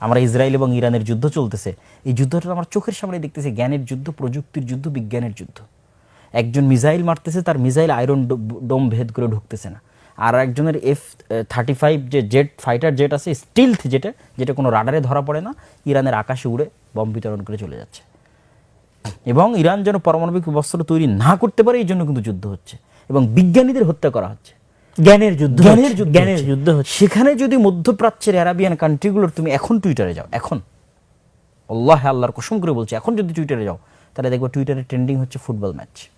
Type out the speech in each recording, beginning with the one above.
আমরা ইসরায়েল এবং ইরানের যুদ্ধ চলতেছে। এই যুদ্ধটা আমার চোখের সামনে দেখতেছি, জ্ঞানের যুদ্ধ, প্রযুক্তির যুদ্ধ, বিজ্ঞানের যুদ্ধ। একজন মিসাইল মারতেছে, তার মিসাইল আয়রন ডোম ভেদ করে ঢুকতেছে না। আর একজনের এফ থার্টি ফাইভ যে জেট, ফাইটার জেট আছে, স্টিলথ যেটা যেটা কোনো রাডারে ধরা পড়ে না, ইরানের আকাশে উড়ে বম বিতরণ করে চলে যাচ্ছে। এবং ইরান যেন পারমাণবিক অস্ত্র তৈরি না করতে পারে, এই জন্য কিন্তু যুদ্ধ হচ্ছে। এবং বিজ্ঞানীদের হত্যা করা হচ্ছে। জ্ঞানের যুদ্ধ জ্ঞানের যুদ্ধ জ্ঞানের যুদ্ধ হচ্ছে। সেখানে যদি মধ্যপ্রাচ্যের আরাবিয়ান কান্ট্রিগুলোর তুমি এখন টুইটারে যাও এখন। আল্লাহ আল্লাহর কসম করে বলছি এখন যদি টুইটারে যাও তাহলে দেখব টুইটারে ট্রেন্ডিং হচ্ছে ফুটবল ম্যাচ।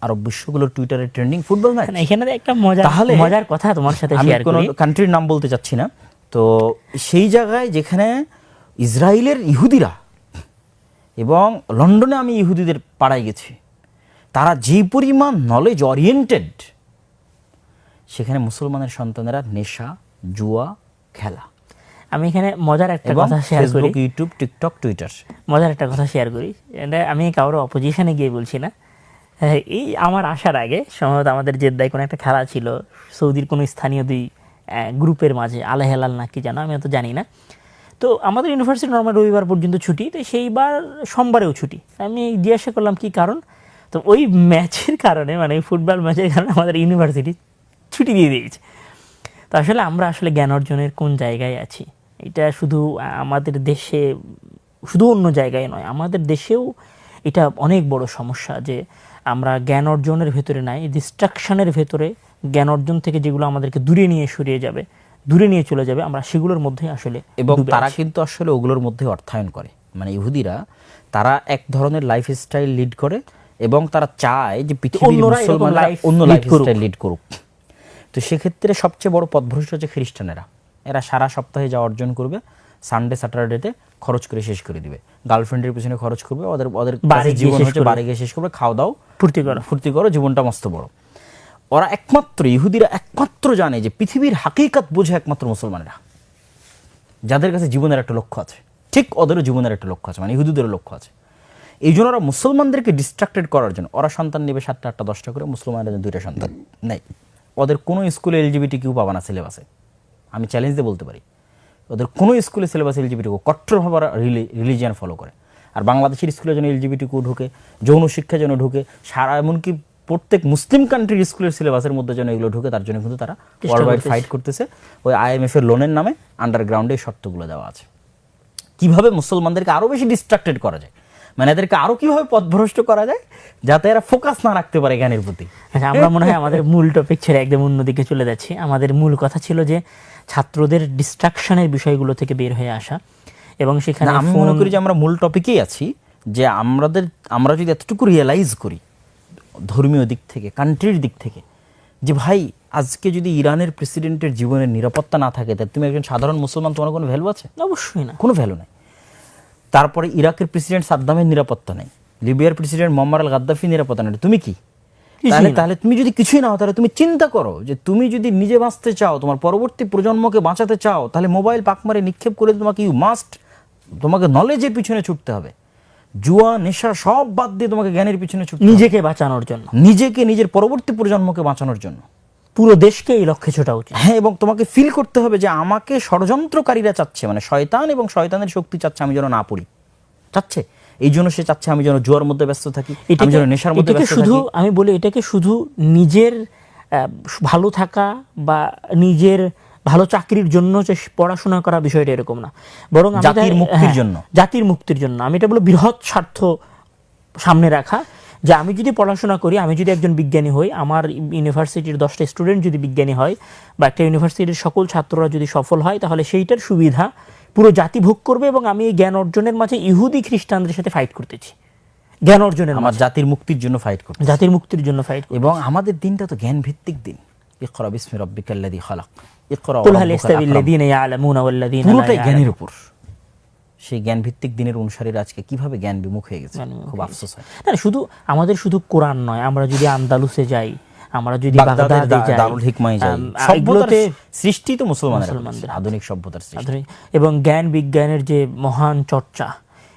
আরব বিশ্বগুলোর টুইটারে ট্রেন্ডিং ফুটবল ম্যাচ। এখানে একটা মজার তাহলে- মজার কথা তোমার সাথে আমি কোনো কান্ট্রির নাম বলতে চাচ্ছি না। তো সেই জায়গায় যেখানে ইসরায়েলের ইহুদিরা এবং লন্ডনে আমি ইহুদিদের পাড়ায় গেছি। তারা যে পরিমাণ নলেজ ওরিয়েন্টেড সেখানে মুসলমানের সন্তানেরা নেশা জুয়া খেলা। আমি এখানে মজার একটা কথা শেয়ার করি। ইউটিউব টিকটক টুইটার মজার একটা কথা শেয়ার করি। এটা আমি কারোর অপোজিশনে গিয়ে বলছি না। হ্যাঁ, এই আমার আসার আগে সম্ভবত আমাদের জেদ্দায় কোনো একটা খেলা ছিল সৌদির কোনো স্থানীয় দুই গ্রুপের মাঝে আলে হেলাল না কি জানো আমি অত জানি না। তো আমাদের ইউনিভার্সিটি নর্মাল রবিবার পর্যন্ত ছুটি তো সেইবার সোমবারেও ছুটি। আমি জিজ্ঞাসা করলাম কি কারণ? তো ওই ম্যাচের কারণে মানে ফুটবল ম্যাচের কারণে আমাদের ইউনিভার্সিটি ছুটি দিয়ে দিয়েছে। তো আসলে আমরা আসলে জ্ঞান অর্জনের কোন জায়গায় আছি? এটা শুধু আমাদের দেশে শুধু অন্য জায়গায় নয় আমাদের দেশেও এটা অনেক বড় সমস্যা যে আমরা জ্ঞান অর্জনের ভেতরে নাই ডিস্ট্রাকশনের ভেতরে জ্ঞান অর্জন থেকে যেগুলো আমাদেরকে দূরে নিয়ে সরিয়ে যাবে দূরে নিয়ে চলে যাবে আমরা সেগুলোর মধ্যে আসলে এবং তারা কিন্তু আসলে ওগুলোর মধ্যে অর্থায়ন করে। মানে ইহুদিরা তারা এক ধরনের লাইফ স্টাইল লিড করে এবং তারা চায় যে পৃথিবীর মুসলমানরা অন্য। লিড করুক। তো সেক্ষেত্রে সবচেয়ে বড় পথভ্রষ্ট হচ্ছে খ্রিস্টানেরা। এরা সারা সপ্তাহে যা অর্জন করবে সানডে স্যাটারডেতে খরচ করে শেষ করে দিবে। গার্লফ্রেন্ডের পিছনে খরচ করবে ওদের ওদের বাড়ি জীবন হচ্ছে বাড়ি গিয়ে শেষ করবে খাওয়া দাও ফুর্তি করো। ফুর্তি করো জীবনটা মস্ত বড়। ওরা একমাত্র ইহুদিরা একমাত্র জানে যে পৃথিবীর হাকিকাত বোঝে একমাত্র মুসলমানেরা। যাদের কাছে জীবনের একটা লক্ষ্য আছে। ঠিক ওদেরও জীবনের একটা লক্ষ্য আছে মানে ইহুদিদেরও লক্ষ্য আছে। এই জন্য ওরা মুসলমানদেরকে ডিস্ট্রাক্টেড করার জন্য। ওরা সন্তান নেবে সাতটা আটটা দশটা করে মুসলমানদের জন্য দুইটা সন্তান। নেই। ওদের কোনো স্কুলে এলজিবিটি কিউ পাবা না সিলেবাসে আমি চ্যালেঞ্জ দিয়ে বলতে পারি। ওদের কোনো স্কুলে সিলেবাস এলজিবিটি কট্টরভাবে ওরা রিলিজিয়ান ফলো করে। আর বাংলাদেশের স্কুলে যেন এলজিবিটি কিউ ঢুকে যৌন শিক্ষা যেন ঢুকে সারা এমনকি প্রত্যেক মুসলিম কান্ট্রির স্কুলের সিলেবাসের মধ্যে যেন এগুলো ঢুকে তার জন্য কিন্তু তারা ওয়ার্ল্ড ওয়াইড ফাইট করতেছে। ওই আইএমএফ এর লোনের নামে আন্ডারগ্রাউন্ডে এই শর্তগুলো দেওয়া আছে। কীভাবে মুসলমানদেরকে আরও বেশি ডিস্ট্রাক্টেড করা যায়? মানে এদেরকে আরও কীভাবে পথভ্রষ্ট করা যায়? যাতে এরা ফোকাস না রাখতে পারে জ্ঞানের প্রতি। আচ্ছা আমরা মনে হয় আমাদের মূল টপিক ছেড়ে একদম অন্যদিকে চলে যাচ্ছি। আমাদের মূল কথা ছিল যে ছাত্রদের ডিস্ট্রাকশনের বিষয়গুলো থেকে বের হয়ে আসা এবং সেখানে আমি মনে করি যে আমরা মূল টপিকেই আছি যে আমাদের আমরা যদি এতটুকু রিয়েলাইজ করি ধর্মীয় দিক থেকে কান্ট্রির দিক থেকে যে ভাই আজকে যদি ইরানের প্রেসিডেন্টের জীবনের নিরাপত্তা না থাকে তাহলে তুমি একজন সাধারণ মুসলমান তোমার কোনো ভ্যালু আছে? অবশ্যই না। কোনো ভ্যালু নাই। তারপরে ইরাকের প্রেসিডেন্ট সাদ্দামের নিরাপত্তা নেই। লিবিয়ার প্রেসিডেন্ট মোহাম্মদ আল গাদ্দাফি নিরাপত্তা নেই। তুমি কি? তাহলে তাহলে তুমি যদি কিছুই না হও তাহলে তুমি চিন্তা করো যে তুমি যদি নিজে বাঁচতে চাও তোমার পরবর্তী প্রজন্মকে বাঁচাতে চাও তাহলে মোবাইল পাকমারে নিক্ষেপ করে তোমাকে ইউ মাস্ট তোমাকে নলেজের পিছনে ছুটতে হবে। জুয়া নেশা সব বাদ দিয়ে তোমাকে জ্ঞানের পিছনে ছুটতে নিজেকে বাঁচানোর জন্য। নিজেকে নিজের পরবর্তী প্রজন্মকে বাঁচানোর জন্য। পুরো দেশকে এই লক্ষ্যে ছোটা উচিত। হ্যাঁ এবং তোমাকে ফিল করতে হবে যে আমাকে ষড়যন্ত্রকারীরা চাচ্ছে মানে শয়তান এবং শয়তানের শক্তি চাচ্ছে আমি যেন না পড়ি। চাচ্ছে? এই জন্য সে চাচ্ছে আমি যেন জুয়ার মধ্যে ব্যস্ত থাকি আমি যেন নেশার মধ্যে ব্যস্ত শুধু আমি বলি এটাকে শুধু নিজের ভালো থাকা বা নিজের ভালো চাকরির জন্য যে পড়াশোনা করা বিষয়টা এরকম না। বরং জাতির মুক্তির হ্যাঁ, জন্য। জাতির মুক্তির জন্য। আমি এটা বলি বৃহৎ স্বার্থ সামনে রাখা। যে আমি যদি পড়াশোনা করি আমি যদি একজন বিজ্ঞানী হই আমার ইউনিভার্সিটির দশটা স্টুডেন্ট যদি বিজ্ঞানী হয় বা একটা ইউনিভার্সিটির সকল ছাত্ররা যদি সফল হয় তাহলে সেইটার সুবিধা পুরো জাতি ভোগ করবে এবং আমি এই জ্ঞান অর্জনের মাঝে ইহুদি খ্রিস্টানদের সাথে ফাইট করতেছি। জ্ঞান অর্জনের আমার জাতির মুক্তির জন্য ফাইট করতে জাতির মুক্তির জন্য ফাইট এবং আমাদের দিনটা তো জ্ঞান ভিত্তিক দিন। ইকরা বিসমি রাব্বিকাল্লাযী খালাক। ইকরা পুরোটাই ইয়ালামুন। জ্ঞানের উপর। সেই জ্ঞান ভিত্তিক দিনের অনুসারীরা আজকে কীভাবে জ্ঞান বিমুখ হয়ে গেছে? খুব আফসোস হয়। না শুধু আমাদের শুধু কোরআন নয় আমরা যদি আন্দালুসে যাই আমরা যদি বাগদাদে যাই দারুল হিকমায় যাই আম, সৃষ্টি তো মুসলমানদের। আধুনিক সভ্যতার সৃষ্টি। এবং জ্ঞান বিজ্ঞানের যে মহান চর্চা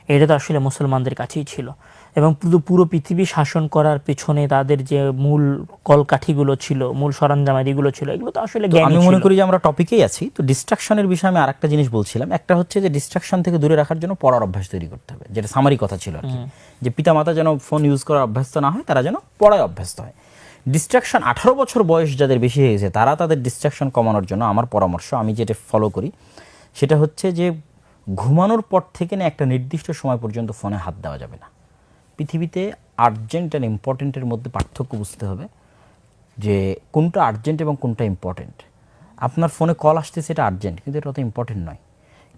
এটা তো আসলে মুসলমানদের কাছেই ছিল। এবং পুরো পুরো পৃথিবী শাসন করার পেছনে তাদের যে মূল কলকাঠিগুলো ছিল মূল সরঞ্জামাদিগুলো ছিল এগুলো তো আসলে আমি মনে করি যে আমরা টপিকেই আছি। তো ডিস্ট্রাকশনের বিষয়ে আমি আরেকটা জিনিস বলছিলাম। একটা হচ্ছে যে ডিস্ট্রাকশন থেকে দূরে রাখার জন্য পড়ার অভ্যাস তৈরি করতে হবে। যেটা সামারি কথা ছিল আর কি। যে পিতামাতা যেন ফোন ইউজ করার অভ্যস্ত না হয় তারা যেন পড়ায় অভ্যস্ত হয়। ডিস্ট্রাকশন আঠারো বছর বয়স যাদের বেশি হয়ে গেছে তারা তাদের ডিস্ট্রাকশন কমানোর জন্য আমার পরামর্শ আমি যেটা ফলো করি সেটা হচ্ছে যে ঘুমানোর পর থেকে না একটা নির্দিষ্ট সময় পর্যন্ত ফোনে হাত দেওয়া যাবে না। পৃথিবীতে আর্জেন্ট অ্যান্ড ইম্পর্টেন্টের মধ্যে পার্থক্য বুঝতে হবে যে কোনটা আর্জেন্ট এবং কোনটা ইম্পর্টেন্ট আপনার ফোনে কল আসছে সেটা আর্জেন্ট কিন্তু এটা অত ইম্পর্টেন্ট নয়।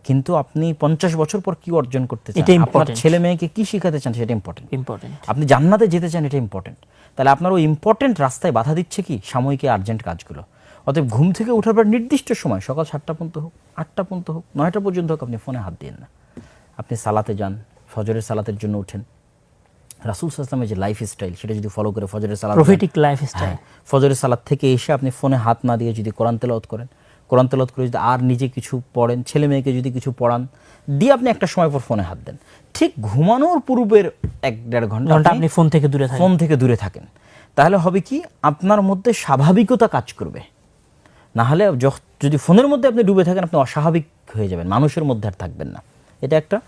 কিন্তু আপনি পঞ্চাশ বছর পর কি অর্জন করতে চান? আপনার ছেলে মেয়েকে কি শেখাতে চান সেটা ইম্পর্টেন্ট ইম্পর্টেন্ট আপনি জান্নাতে যেতে চান এটা ইম্পর্টেন্ট তাহলে আপনার ওই ইম্পর্টেন্ট রাস্তায় বাধা দিচ্ছে কি? সাময়িক আর্জেন্ট কাজগুলো। অতএব ঘুম থেকে ওঠার পর নির্দিষ্ট সময় সকাল সাতটা পর্যন্ত হোক আটটা পর্যন্ত হোক নয়টা পর্যন্ত হোক আপনি ফোনে হাত দিন না। আপনি সালাতে যান ফজরের সালাতের জন্য উঠেন। রাসুল সাল্লামের যে লাইফ স্টাইল সেটা যদি ফলো করে ফজরের সালাত প্রফিটিক লাইফ স্টাইল ফজরের সালাত থেকে এসে আপনি ফোনে হাত না দিয়ে যদি কোরআন তেলাওয়াত করেন কোরআন তেলাওয়াত করে যদি আর নিজে কিছু পড়েন ছেলে মেয়েকে যদি কিছু পড়ান দিয়ে আপনি একটা সময় পর ফোনে হাত দেন। ঠিক ঘুমানোর পূর্বের এক দেড় ঘণ্টা আপনি ফোন থেকে দূরে ফোন থেকে দূরে থাকেন। তাহলে হবে কি? আপনার মধ্যে স্বাভাবিকতা কাজ করবে। না হলে যদি ফোনের মধ্যে আপনি ডুবে থাকেন আপনি অস্বাভাবিক হয়ে যাবেন। মানুষের মধ্যে আর থাকবেন না। এটা একটা।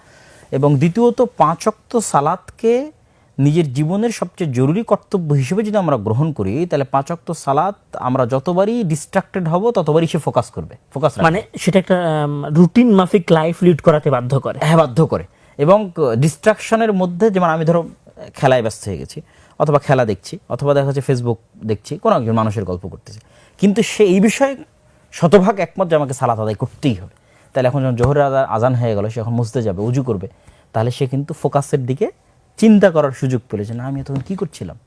এবং দ্বিতীয়ত পাঁচ অক্ত সালাদকে নিজের জীবনের সবচেয়ে জরুরি কর্তব্য হিসেবে যদি আমরা গ্রহণ করি তাহলে পাঁচ অক্ত সালাত আমরা যতবারই ডিস্ট্রাক্টেড হব ততবারই সে ফোকাস করবে। ফোকাস মানে সেটা একটা রুটিন মাফিক লাইফ লিড করাতে বাধ্য করে। হ্যাঁ বাধ্য করে। এবং ডিস্ট্রাকশনের মধ্যে যেমন আমি ধরো খেলায় ব্যস্ত হয়ে গেছি অথবা খেলা দেখছি অথবা দেখা যাচ্ছে ফেসবুক দেখছি কোনো একজন মানুষের গল্প করতেছে। কিন্তু সে এই বিষয়ে শতভাগ একমত যে আমাকে সালাত আদায় করতেই হবে। তাহলে এখন যখন জোহরের আদা- আজান হয়ে গেল সে এখন মুছতে যাবে উজু করবে তাহলে সে কিন্তু ফোকাসের দিকে চিন্তা করার সুযোগ পেলে যে আমি তখন কি করছিলাম?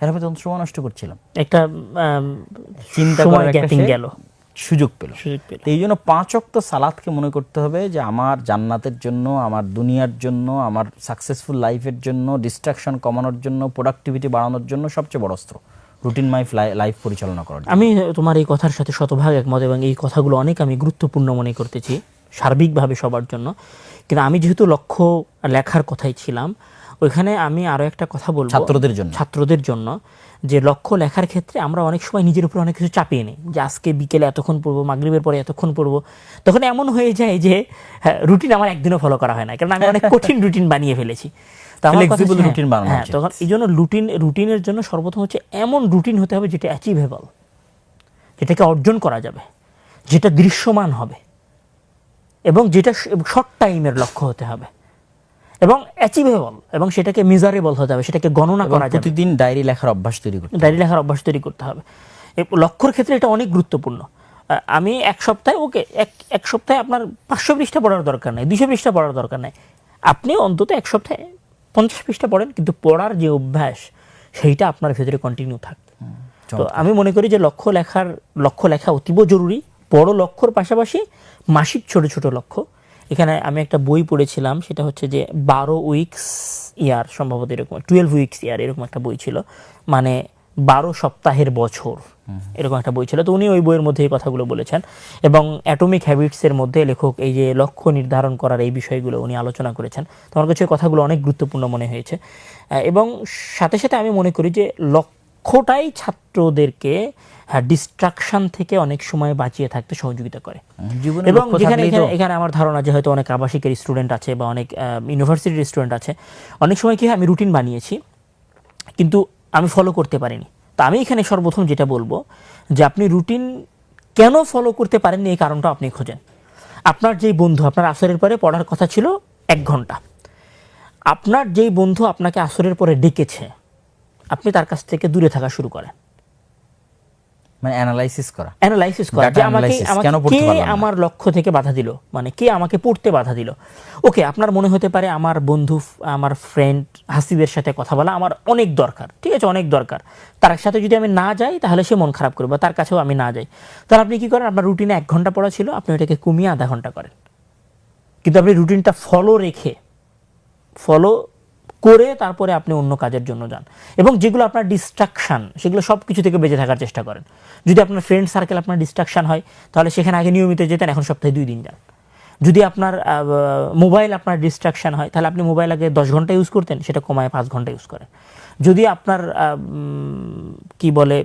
এর আমি তখন সময় নষ্ট করছিলাম। একটা চিন্তা করার গেল। সুযোগ পেল। এই জন্য পাঁচ অক্ত সালাদকে মনে করতে হবে যে আমার জান্নাতের জন্য আমার দুনিয়ার জন্য আমার সাকসেসফুল লাইফের জন্য ডিস্ট্রাকশন কমানোর জন্য প্রোডাক্টিভিটি বাড়ানোর জন্য সবচেয়ে বড় অস্ত্র রুটিন মাইফ লাইফ পরিচালনা করার আমি তোমার এই কথার সাথে শতভাগ একমত এবং এই কথাগুলো অনেক আমি গুরুত্বপূর্ণ মনে করতেছি সার্বিকভাবে সবার জন্য। কিন্তু আমি যেহেতু লক্ষ্য লেখার কথাই ছিলাম ওইখানে আমি আরও একটা কথা বলব। ছাত্রদের জন্য। ছাত্রদের জন্য যে লক্ষ্য লেখার ক্ষেত্রে আমরা অনেক সময় নিজের উপর অনেক কিছু চাপিয়ে নিই। যে আজকে বিকেলে এতক্ষণ পড়ব মাগরিবের পরে এতক্ষণ পড়ব। তখন এমন হয়ে যায় যে রুটিন আমার একদিনও ফলো করা হয় না। কারণ আমি অনেক কঠিন রুটিন বানিয়ে ফেলেছি। হ্যাঁ, বানানো হ্যাঁ তখন এই জন্য রুটিন রুটিনের জন্য সর্বপ্রথম হচ্ছে এমন রুটিন হতে হবে যেটা অ্যাচিভেবল যেটাকে অর্জন করা যাবে যেটা দৃশ্যমান হবে এবং যেটা শর্ট টাইমের লক্ষ্য হতে হবে। এবং অ্যাচিভেবল এবং সেটাকে মিজারেবল হতে হবে সেটাকে গণনা করা যাবে। প্রতিদিন ডায়েরি লেখার অভ্যাস তৈরি করতে ডায়েরি লেখার অভ্যাস তৈরি করতে হবে। এই লক্ষ্যর ক্ষেত্রে এটা অনেক গুরুত্বপূর্ণ। আমি এক সপ্তাহে ওকে এক এক সপ্তাহে আপনার পাঁচশো পৃষ্ঠা পড়ার দরকার নেই দুশো পৃষ্ঠা পড়ার দরকার নেই। আপনি অন্তত এক সপ্তাহে পঞ্চাশ পৃষ্ঠা পড়েন কিন্তু পড়ার যে অভ্যাস সেইটা আপনার ভেতরে কন্টিনিউ থাক। তো আমি মনে করি যে লক্ষ্য লেখার লক্ষ্য লেখা অতীব জরুরি। বড় লক্ষ্যর পাশাপাশি মাসিক ছোট ছোট লক্ষ্য। এখানে আমি একটা বই পড়েছিলাম সেটা হচ্ছে যে বারো উইকস ইয়ার সম্ভবত এরকম টুয়েলভ উইকস ইয়ার এরকম একটা বই ছিল। মানে বারো সপ্তাহের বছর এরকম একটা বই ছিল। তো উনি ওই বইয়ের মধ্যে এই কথাগুলো বলেছেন। এবং অ্যাটমিক হ্যাবিটসের মধ্যে লেখক এই যে লক্ষ্য নির্ধারণ করার এই বিষয়গুলো উনি আলোচনা করেছেন। তো আমার কাছে কথাগুলো অনেক গুরুত্বপূর্ণ মনে হয়েছে। এবং সাথে সাথে আমি মনে করি যে লক্ষ্যটাই ছাত্রদেরকে ডিস্ট্রাকশন থেকে অনেক সময় বাঁচিয়ে থাকতে সহযোগিতা করে। এবং যেখানে এখানে এখানে আমার ধারণা যে হয়তো অনেক আবাসিকের স্টুডেন্ট আছে বা অনেক ইউনিভার্সিটির স্টুডেন্ট আছে অনেক সময় কি হয় আমি রুটিন বানিয়েছি কিন্তু আমি ফলো করতে পারিনি। তা আমি এখানে সর্বপ্রথম যেটা বলব যে আপনি রুটিন কেন ফলো করতে পারেননি এই কারণটা আপনি খোঁজেন। আপনার যেই বন্ধু আপনার আসরের পরে পড়ার কথা ছিল এক ঘণ্টা। আপনার যেই বন্ধু আপনাকে আসরের পরে ডেকেছে আপনি তার কাছ থেকে দূরে থাকা শুরু করেন। মানে অ্যানালাইসিস করা। অ্যানালাইসিস করা যে আমাকে আমাকে কেন পড়তে কে আমার লক্ষ্য থেকে বাধা দিল? মানে কে আমাকে পড়তে বাধা দিল? ওকে আপনার মনে হতে পারে আমার বন্ধু আমার ফ্রেন্ড হাসিবের সাথে কথা বলা আমার অনেক দরকার ঠিক আছে? অনেক দরকার। তার সাথে যদি আমি না যাই তাহলে সে মন খারাপ করবে বা তার কাছেও আমি না যাই। তাহলে আপনি কি করেন? আপনার রুটিনে এক ঘণ্টা পড়া ছিল আপনি ওটাকে কমিয়ে আধা ঘণ্টা করেন। কিন্তু আপনি রুটিনটা ফলো রেখে ফলো করে তারপরে আপনি অন্য কাজের জন্য যান। এবং যেগুলো আপনার ডিস্ট্রাকশান সেগুলো সব কিছু থেকে বেঁচে থাকার চেষ্টা করেন। যদি আপনার ফ্রেন্ড সার্কেল আপনার ডিস্ট্রাকশান হয়, তাহলে সেখানে আগে নিয়মিত যেতেন, এখন সপ্তাহে দুই দিন যান। যদি আপনার মোবাইল আপনার ডিস্ট্রাকশান হয়, তাহলে আপনি মোবাইল আগে দশ ঘণ্টা ইউজ করতেন, সেটা কমায় পাঁচ ঘণ্টা ইউজ করেন। যদি আপনার কি বলে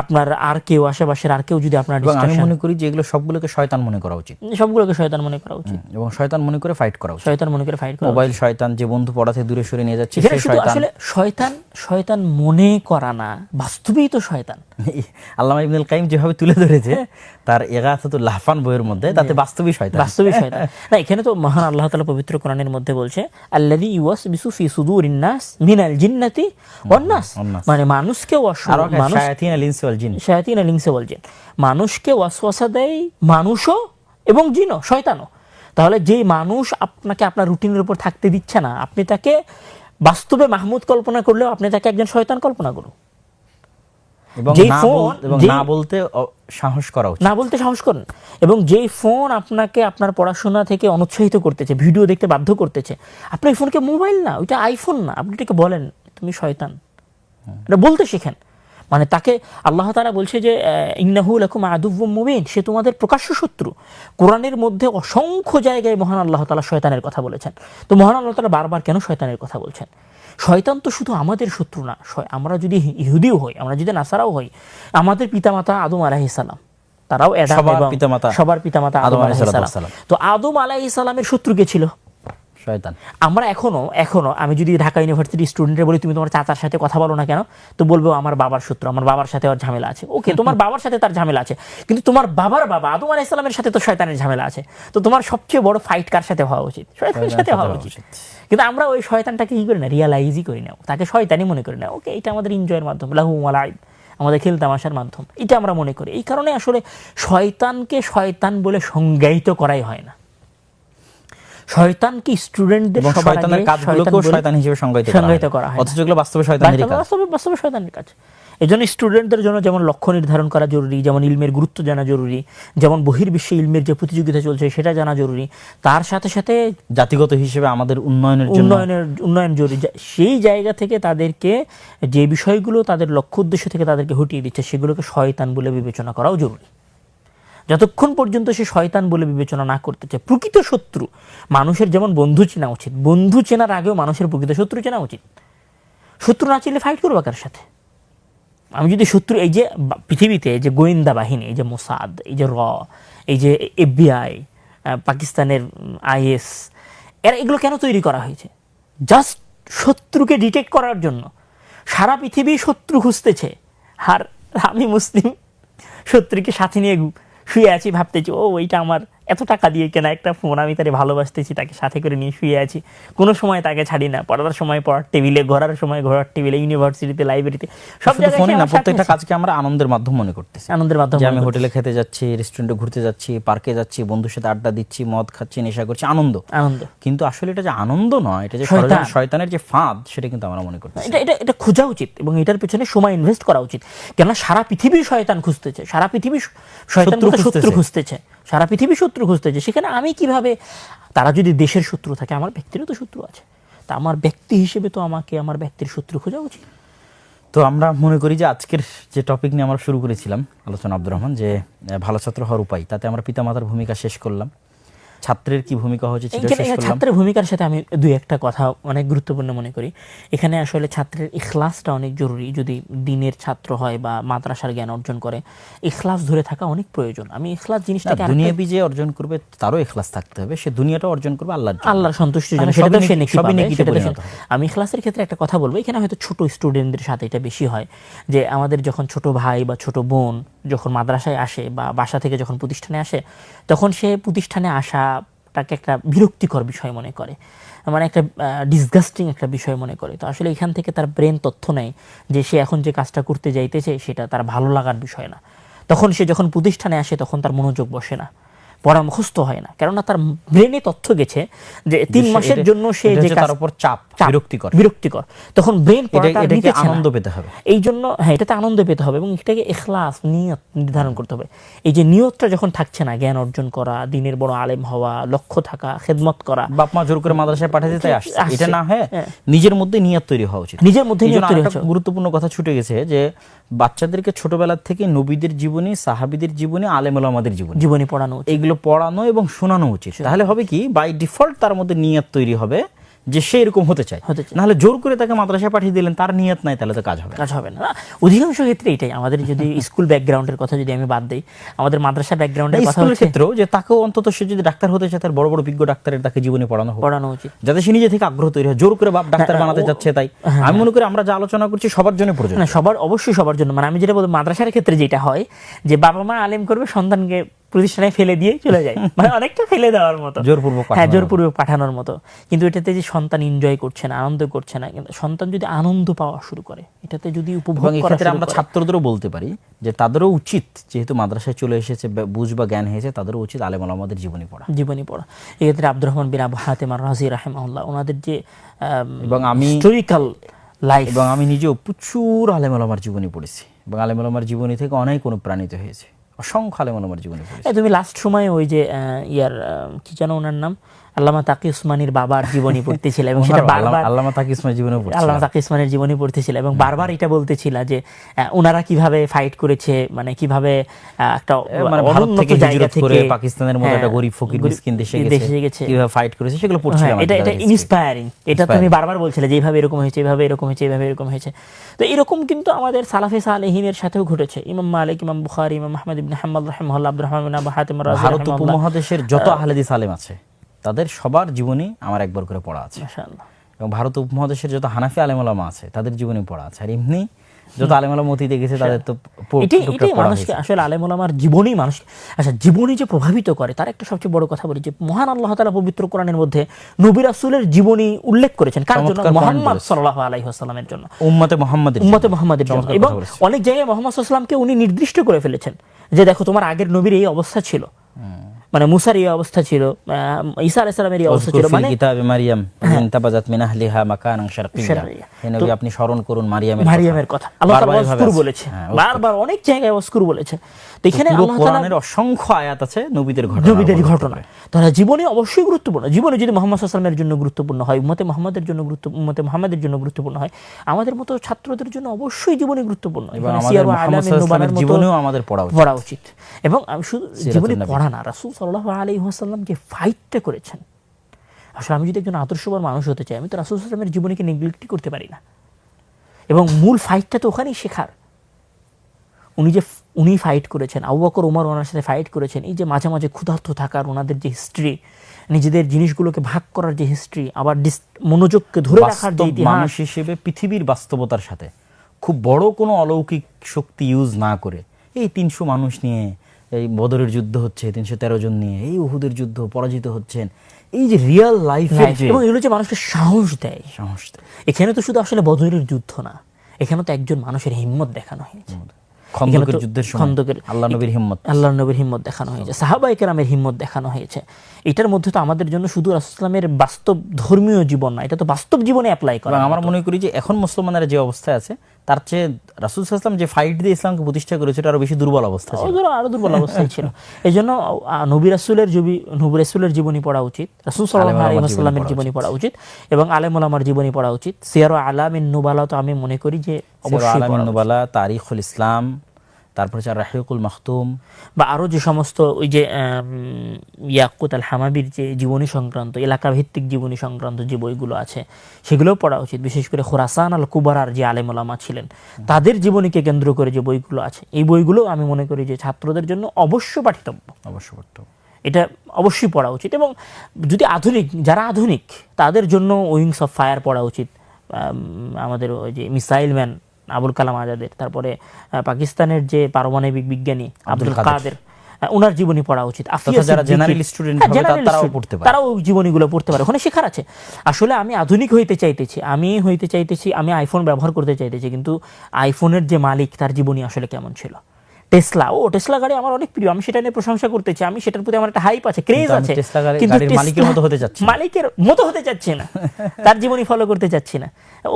আপনার আর কেউ আশেপাশের আর কেউ যদি আপনার আমি মনে করি যে এগুলো সবগুলোকে শয়তান মনে করা উচিত। সবগুলোকে শয়তান মনে করা উচিত। এবং শয়তান মনে করে ফাইট করা উচিত। শয়তান মনে করে ফাইট করা মোবাইল শয়তান যে বন্ধু পড়াতে দূরে সরে নিয়ে যাচ্ছে শয়তান। আসলে শয়তান শয়তান মনে করা না বাস্তবেই তো শয়তান। আল্লামা ইবনুল কাইম যেভাবে তুলে ধরেছে তার এগাথাতুল লাহফান বইয়ের মধ্যে তাতে বাস্তবিক শয়তান। বাস্তবিক শয়তান। না এখানে তো মহান আল্লাহ তাআলা পবিত্র কোরআনের মধ্যে বলছে আল্লাযী ফি সুদুরিন নাস মিনাল জিন্নাতি ওয়ান নাস। মানে মানুষকে আরও মানুষ শায়াতিন আল ইনসি ওয়াল জিন শায়াতিন লিংসে বলছেন মানুষকে ওয়াসওয়াসা দেয় মানুষও এবং জিনও শয়তানও। তাহলে যেই মানুষ আপনাকে আপনার রুটিনের উপর থাকতে দিচ্ছে না আপনি তাকে বাস্তবে মাহমুদ কল্পনা করলেও আপনি তাকে একজন শয়তান কল্পনা করুন। না বলতে সাহস করা না বলতে সাহস করেন। এবং যেই ফোন আপনাকে আপনার পড়াশোনা থেকে অনুৎসাহিত করতেছে ভিডিও দেখতে বাধ্য করতেছে আপনি ওই ফোনকে মোবাইল না ওইটা আইফোন না আপনি এটাকে বলেন তুমি শয়তান। এটা বলতে শেখেন। মানে তাকে আল্লাহ তারা বলছে যে আহ, ইন্নাহু লাকুম আদুব্বুম মুবিন সে তোমাদের প্রকাশ্য শত্রু। কোরআনের মধ্যে অসংখ্য জায়গায় মহান আল্লাহ তাআলা শয়তানের কথা বলেছেন। তো মহান আল্লাহ তাআলা বারবার কেন শয়তানের কথা বলছেন? শয়তান তো শুধু আমাদের শত্রু না আমরা যদি ইহুদিও হই আমরা যদি নাসারাও হই আমাদের পিতামাতা আদম আলাহিসাল্লাম তারাও সবার পিতামাতা সবার পিতামাতা আদম সালাম। তো আদম আলাইহিস সালামের শত্রু কে ছিল? শয়তান আমরা এখনও এখনও আমি যদি ঢাকা ইউনিভার্সিটির স্টুডেন্টে বলি তুমি তোমার চাচার সাথে কথা বলো না কেন? তো বলব আমার বাবার সূত্র আমার বাবার সাথে ওর ঝামেলা আছে। ওকে তোমার বাবার সাথে তার ঝামেলা আছে কিন্তু তোমার বাবার বাবা আদম আলাইহিস সালামের সাথে তো শয়তানের ঝামেলা আছে। তো তোমার সবচেয়ে বড় ফাইট কার সাথে হওয়া উচিত? শয়তানের সাথে হওয়া উচিত। কিন্তু আমরা ওই শয়তানটাকে কি করি না রিয়ালাইজই করি না। তাকে শয়তানি মনে করি না। ওকে এটা আমাদের এনজয়ের মাধ্যম। লাহু মালাই আমাদের খেল তামাশার মাধ্যম। এটা আমরা মনে করি। এই কারণে আসলে শয়তানকে শয়তান বলে সংজ্ঞায়িত করাই হয় না। শয়তানকে স্টুডেন্টদের শয়তানের আগে কাজগুলোকেও শয়তান হিসেবে সংজ্ঞায়িত করা হয়। অথচ এগুলো বাস্তবে শয়তানেরই কাজ। বাস্তবে বাস্তবে শয়তানের কাজ। এই জন্য স্টুডেন্টদের জন্য যেমন লক্ষ্য নির্ধারণ করা জরুরি যেমন ইলমের গুরুত্ব জানা জরুরি যেমন বহির্বিশ্বে ইলমের যে প্রতিযোগিতা চলছে সেটা জানা জরুরি তার সাথে সাথে জাতিগত হিসেবে আমাদের উন্নয়নের উন্নয়নের উন্নয়ন জরুরি। সেই জায়গা থেকে তাদেরকে যে বিষয়গুলো তাদের লক্ষ্য উদ্দেশ্য থেকে তাদেরকে হটিয়ে দিচ্ছে সেগুলোকে শয়তান বলে বিবেচনা করাও জরুরি। যতক্ষণ পর্যন্ত সে শয়তান বলে বিবেচনা না করতে চায়, প্রকৃত শত্রু, মানুষের যেমন বন্ধু চেনা উচিত, বন্ধু চেনার আগেও মানুষের প্রকৃত শত্রু চেনা উচিত। শত্রু না চিনলে ফাইট করব কার সাথে? আমি যদি শত্রু, এই যে পৃথিবীতে যে গোয়েন্দা বাহিনী, এই যে মোসাদ, এই যে র, এই যে এফবিআই পাকিস্তানের আইএস, এরা এগুলো কেন তৈরি করা হয়েছে? জাস্ট শত্রুকে ডিটেক্ট করার জন্য। সারা পৃথিবী শত্রু খুঁজতেছে। আর আমি মুসলিম, শত্রুকে সাথে নিয়ে শুয়ে আছি ভাবতেছি ও ওইটা আমার এত টাকা দিয়ে কেনা একটা ফোন আমি তারে ভালোবাসতেছি তাকে সাথে করে নিয়ে শুয়ে আছি। কোনো সময় তাকে ছাড়ি না পড়ার সময় পড়ার টেবিলে ঘোরার সময় ঘোরার টেবিলে ইউনিভার্সিটিতে লাইব্রেরিতে সব ফোনে না প্রত্যেকটা কাজকে আমরা আনন্দের মাধ্যম মনে করতেছি। আনন্দের মাধ্যমে আমি হোটেলে খেতে যাচ্ছি রেস্টুরেন্টে ঘুরতে যাচ্ছি পার্কে যাচ্ছি বন্ধুর সাথে আড্ডা দিচ্ছি মদ খাচ্ছি নেশা করছি আনন্দ। আনন্দ। কিন্তু আসলে এটা যে আনন্দ নয় এটা যে শয়তানের যে ফাঁদ সেটা কিন্তু আমরা মনে করতেছি এটা এটা এটা খোঁজা উচিত এবং এটার পেছনে সময় ইনভেস্ট করা উচিত। কেননা সারা পৃথিবী শয়তান খুঁজতেছে সারা পৃথিবী শয়তান শত্রু খুঁজতেছে। সারা পৃথিবী শত্রু খুঁজতে যে, সেখানে আমি কীভাবে, তারা যদি দেশের শত্রু থাকে, আমার ব্যক্তিরও তো শত্রু আছে। তা আমার ব্যক্তি হিসেবে তো আমাকে আমার ব্যক্তির শত্রু খোঁজা উচিত। তো আমরা মনে করি যে, আজকের যে টপিক নিয়ে আমরা শুরু করেছিলাম, আলোচনা আব্দুর রহমান, যে, ভালো ছাত্র হওয়ার উপায়, তাতে আমরা পিতামাতার ভূমিকা শেষ করলাম। ছাত্রের কি ভূমিকা হচ্ছে ছাত্রের ভূমিকার সাথে আমি দুই একটা কথা অনেক গুরুত্বপূর্ণ মনে করি। এখানে আসলে ছাত্রের ইখলাসটা অনেক জরুরি। যদি দিনের ছাত্র হয় বা মাদ্রাসার জ্ঞান অর্জন করে ইখলাস ধরে থাকা অনেক প্রয়োজন। আমি ইখলাস জিনিসটাকে দুনিয়াবি যে অর্জন করবে তারও এখলাস থাকতে হবে। সে দুনিয়াটা অর্জন করবে আল্লাহর আল্লাহর সন্তুষ্টির জন্য সেটা সে নেকি- নেকি সবই পাবে, নেকিতে সেটা সে- হবে। আমি ক্লাসের ক্ষেত্রে একটা কথা বলব। এখানে হয়তো ছোট স্টুডেন্টদের সাথে এটা বেশি হয় যে আমাদের যখন ছোট ভাই বা ছোট বোন যখন মাদ্রাসায় আসে বা বাসা থেকে যখন প্রতিষ্ঠানে আসে তখন সে প্রতিষ্ঠানে আসাটাকে একটা বিরক্তিকর বিষয় মনে করে মানে একটা ডিসগাস্টিং একটা বিষয় মনে করে। তো আসলে এখান থেকে তার ব্রেন তথ্য নেয় যে সে এখন যে কাজটা করতে যাইতেছে সেটা তার ভালো লাগার বিষয় না। তখন সে যখন প্রতিষ্ঠানে আসে তখন তার মনোযোগ বসে না পরামুখস্থ হয় না। কেননা তার ব্রেনে তথ্য গেছে যে তিন মাসের জন্য সে যে তার উপর চাপ। চাপ, বিরক্তিকর। বিরক্তিকর তখন ব্রেন আনন্দ পেতে হবে। এই জন্য হ্যাঁ এটাতে আনন্দ পেতে হবে এবং এটাকে এখলাস নিয়ত নির্ধারণ করতে হবে এই যে নিয়তটা যখন থাকছে না জ্ঞান অর্জন করা দিনের বড় আলেম হওয়া লক্ষ্য থাকা খেদমত করা বাপ মা জোর করে মাদ্রাসায় পাঠাতে তাই আসছে। এটা না হয় হ্যাঁ। নিজের মধ্যে নিয়ত তৈরি হওয়া উচিত নিজের মধ্যে নিয়ত তৈরি আরেকটা গুরুত্বপূর্ণ কথা ছুটে গেছে যে বাচ্চাদেরকে ছোটবেলা থেকে নবীদের জীবনী সাহাবিদের জীবনী আলেমুল আমাদের জীবনী জীবনী পড়ানো এগুলো পড়ানো এবং শোনানো উচিত তাহলে হবে কি বাই ডিফল্ট তার মধ্যে নিয়ত তৈরি হবে যে সে এরকম হতে চায়। হতে চায়। নাহলে জোর করে তাকে মাদ্রাসায় পাঠিয়ে দিলেন তার নিয়ত নাই তাহলে তো কাজ হবে কাজ হবে না। অধিকাংশ ক্ষেত্রে এটাই। আমাদের যদি স্কুল ব্যাকগ্রাউন্ডের কথা যদি আমি বাদ দিই আমাদের মাদ্রাসা ব্যাকগ্রাউন্ডের কথা স্কুলের হচ্ছে ক্ষেত্রেও যে তাকেও অন্তত সে যদি ডাক্তার হতে চায় তার বড় বড় বিজ্ঞ ডাক্তারের তাকে জীবনে পড়ানো হোক। পড়ানো উচিত। যাতে সে নিজে থেকে আগ্রহ তৈরি হয় জোর করে বাপ ডাক্তার হ্যাঁ, বানাতে যাচ্ছে তাই। আমি মনে করি আমরা যা আলোচনা করছি সবার জন্য প্রয়োজন না সবার অবশ্যই সবার জন্য। মানে আমি যেটা বলব মাদ্রাসার ক্ষেত্রে যেটা হয় যে বাবা মা আলেম করবে সন্তানকে প্রতিষ্ঠানে ফেলে দিয়ে চলে যায়। মানে অনেকটা ফেলে দেওয়ার মতো। জোরপূর্বক হ্যাঁ জোরপূর্বক পাঠানোর মতো। কিন্তু এটাতে যে সন্তান এনজয় করছে না আনন্দ করছে না কিন্তু সন্তান যদি আনন্দ পাওয়া শুরু করে এটাতে যদি উপভোগ করা আমরা ছাত্রদেরও বলতে পারি যে তাদেরও উচিত যেহেতু মাদ্রাসায় চলে এসেছে বুঝ বা জ্ঞান হয়েছে তাদেরও উচিত আলেম আমাদের জীবনী পড়া। জীবনী পড়া। এক্ষেত্রে আব্দুর রহমান বিন আবু হাতেম আর রাজি রাহেমাহুল্লাহ ওনাদের যে এবং আমি হিস্টোরিক্যাল লাইফ এবং আমি নিজেও প্রচুর আলেম আলমার জীবনী পড়েছি। এবং আলেম আলমার জীবনী থেকে অনেক অনুপ্রাণিত হয়েছে। অসংখ্য আলেম আমার জীবনে তুমি লাস্ট সময় ওই যে ইয়ার কি যেন ওনার নাম? আল্লামা তাকি উসমানির বাবার জীবনী পড়তেছিল এবং সেটা বারবার আল্লামা তাকি ইসমাইল জীবনে আল্লামা তাকি উসমানের জীবনী পড়তেছিল এবং বারবার এটা বলতেছিল যে ওনারা কীভাবে ফাইট করেছে মানে কীভাবে একটা মানে অনুন্নত থেকে জায়গা পাকিস্তানের মতো হ্যাঁ, একটা গরিব ফকির মিসকিন দেশে গেছে। কীভাবে ফাইট করেছে সেগুলো হ্যাঁ, পড়ছিলাম এটা এটা। ইন্সপায়ারিং এটা তুমি বারবার বলছিলে যে এইভাবে এরকম হয়েছে এইভাবে এরকম হয়েছে এইভাবে এরকম হয়েছে। তো এরকম কিন্তু আমাদের সালাফে সালেহিনের সাথেও ঘটেছে। ইমাম মালিক ইমাম বুখারী ইমাম আহমদ ইবনে হাম্মাদ রাহিমাহুল্লাহ আব্দুর রহমান আবু হাতিম রাজি ভারত উপমহাদেশের যত আহলেদিস আলেম আছে তাদের সবার জীবনী আমার একবার করে পড়া আছে। এবং ভারত উপমহাদেশের যত হানাফি আলেমালামা আছে তাদের জীবনী পড়া আছে। আর এমনি যত আলেমালাম অতীতে গেছে তাদের তো এটাই মানুষকে আসলে আলেম ওলামার জীবনই মানুষ আচ্ছা জীবনী যে প্রভাবিত করে তার একটা সবচেয়ে বড় কথা বলি যে মহান আল্লাহ তাআলা পবিত্র কোরআনের মধ্যে নবী রাসূলের জীবনী উল্লেখ করেছেন। কার জন্য? মোহাম্মদ বলেছে। সাল্লাল্লাহু আলাইহি জন্য। উম্মতে মোহাম্মদের উম্মতে মোহাম্মদের জন্য। এবং অনেক জায়গায় মোহাম্মদ সাল্লামকে উনি নির্দিষ্ট করে ফেলেছেন। যে দেখো তোমার আগের নবীর এই অবস্থা ছিল। মানে মুসার এই অবস্থা ছিল ঈসা আলাইহিস সালামের এই অবস্থা ছিল মানে কিতাবে মারিয়াম ইনতাবাজাত মিন আহলিহা মাকানান শারকিয়্যা। হে নবী আপনি স্মরণ করুন মারিয়ামের মারিয়ামের কথা। আল্লাহ তাআলা ওয়াজকুর বলেছে। হ্যাঁ, বারবার অনেক জায়গায় ওয়াজকুর বলেছে। তো এখানে আল্লাহ কোরআনের অসংখ্য আয়াত আছে নবীদের ঘটনা নবীদের ঘটনা। তাহলে জীবনে অবশ্যই গুরুত্বপূর্ণ। জীবনে যদি মোহাম্মদ সাল্লামের জন্য গুরুত্বপূর্ণ হয় উম্মতে মোহাম্মদের জন্য গুরুত্ব উম্মতে মোহাম্মদের জন্য গুরুত্বপূর্ণ হয় আমাদের মতো ছাত্রদের জন্য অবশ্যই জীবনে গুরুত্বপূর্ণ। এবং আমাদের জীবনেও আমাদের পড়া উচিত। পড়া উচিত। এবং শুধু জীবনে পড়া না রাসূল সাল্লাল্লাহু আলাইহি ওয়াসাল্লাম যে ফাইটটা করেছেন। আসলে আমি যদি একজন আদর্শবান মানুষ হতে চাই আমি তো রাসূল সাল্লামের জীবনীকে নেগলেক্টই করতে পারি না। এবং মূল ফাইটটা তো ওখানেই শেখার। উনি যে উনি ফাইট করেছেন আবু বকর ওমর ওনার সাথে ফাইট করেছেন এই যে মাঝে মাঝে ক্ষুধার্ত থাকার ওনাদের যে হিস্ট্রি নিজেদের জিনিসগুলোকে ভাগ করার যে হিস্ট্রি আবার মনোযোগকে ধরে রাখার যে মানুষ হিসেবে পৃথিবীর বাস্তবতার সাথে খুব বড় কোনো অলৌকিক শক্তি ইউজ না করে এই তিনশো মানুষ নিয়ে এই বদরের যুদ্ধ হচ্ছে তিনশো তেরো জন নিয়ে এই উহুদের যুদ্ধ পরাজিত হচ্ছেন। এই যে রিয়েল লাইফের যে এবং এগুলো যে মানুষকে সাহস দেয়। সাহস এখানে তো শুধু আসলে বদরের যুদ্ধ না এখানে তো একজন মানুষের হিম্মত দেখানো হয়েছে। খন্দকের যুদ্ধের খন্দকের আল্লাহ নবীর হিম্মত। আল্লাহ নবীর হিম্মত দেখানো হয়েছে সাহাবাই কেরামের হিম্মত দেখানো হয়েছে। এটার মধ্যে তো আমাদের জন্য শুধু রাসুলামের বাস্তব ধর্মীয় জীবন না এটা তো বাস্তব জীবনে অ্যাপ্লাই করা আমার মনে করি যে এখন মুসলমানের যে অবস্থায় আছে তার চেয়ে রাসুল ইসলাম যে ফাইট দিয়ে ইসলামকে প্রতিষ্ঠা করেছে এটা আরও বেশি দুর্বল অবস্থা ছিল। আরও দুর্বল অবস্থা ছিল। এই জন্য নবী রাসুলের জবি নবী রাসুলের জীবনী পড়া উচিত রাসুল সাল্লাহ আলেম জীবনী জীবনী পড়া উচিত এবং আলেম ওলামার জীবনী পড়া উচিত। সিয়ার আলামিন নুবালা তো আমি মনে করি যে অবশ্যই নুবালা তারিখুল ইসলাম তারপর হচ্ছে রাহিকুল মাখতুম বা আরও যে সমস্ত ওই যে ইয়াকুত আল হামাবির যে জীবনী সংক্রান্ত এলাকা ভিত্তিক জীবনী সংক্রান্ত যে বইগুলো আছে সেগুলোও পড়া উচিত। বিশেষ করে খোরাসান আল কুবারার যে আলেমুলামা ছিলেন তাদের জীবনীকে কেন্দ্র করে যে বইগুলো আছে এই বইগুলো আমি মনে করি যে ছাত্রদের জন্য অবশ্য পাঠিতব্য। অবশ্য পড়তো এটা অবশ্যই পড়া উচিত এবং যদি আধুনিক যারা আধুনিক তাদের জন্য উইংস অফ ফায়ার পড়া উচিত। আমাদের ওই যে মিসাইল ম্যান আবুল কালাম আজাদের তারপরে পাকিস্তানের যে পারমাণবিক বিজ্ঞানী আব্দুল কাদের। ওনার জীবনী পড়া উচিত তারা যারা হ্যাঁ, general তারাও পড়তে পারে। তারাও জীবনীগুলো পড়তে পারে ওখানে শেখার আছে আসলে আমি আধুনিক হইতে চাইতেছি আমি হইতে চাইতেছি আমি আইফোন ব্যবহার করতে চাইতেছি কিন্তু আইফোনের যে মালিক তার জীবনী আসলে কেমন ছিল টেসলা ও টেসলা গাড়ি আমার অনেক প্রিয় আমি সেটা নিয়ে প্রশংসা করতে চাই আমি সেটার প্রতি আমার একটা হাইপ আছে ক্রেজ আছে। কিন্তু মালিকের মতো হতে চাচ্ছি মালিকের মতো হতে চাচ্ছি না। তার জীবনী ফলো করতে চাচ্ছি না।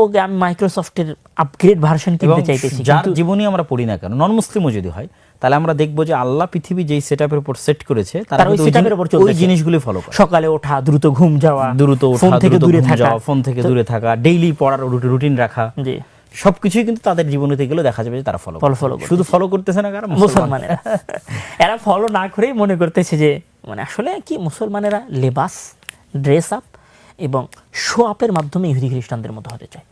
ওকে আমি মাইক্রোসফটের আপগ্রেড ভার্সন কিনতে চাইতেছি যার জীবনী আমরা পড়ি না কেন নন মুসলিমও যদি হয় তাহলে আমরা দেখব যে আল্লাহ পৃথিবী যেই সেটআপের উপর সেট করেছে তারা ওই সেটআপের উপর ওই। জিনিসগুলি ফলো করে। সকালে ওঠা দ্রুত ঘুম যাওয়া দ্রুত ওঠা ফোন থেকে দূরে থাকা। ফোন থেকে দূরে থাকা ডেইলি পড়ার রুটিন রাখা। জি। সবকিছুই কিন্তু তাদের জীবনীতে গেলে দেখা যাবে যে তারা ফলো ফলো ফলো শুধু ফলো করতেছে না কারণ মুসলমানেরা। এরা ফলো না করেই মনে করতেছে যে মানে আসলে কি মুসলমানেরা লেবাস ড্রেস আপ এবং শো আপের মাধ্যমে ইহুদি খ্রিস্টানদের মতো হতে চায়।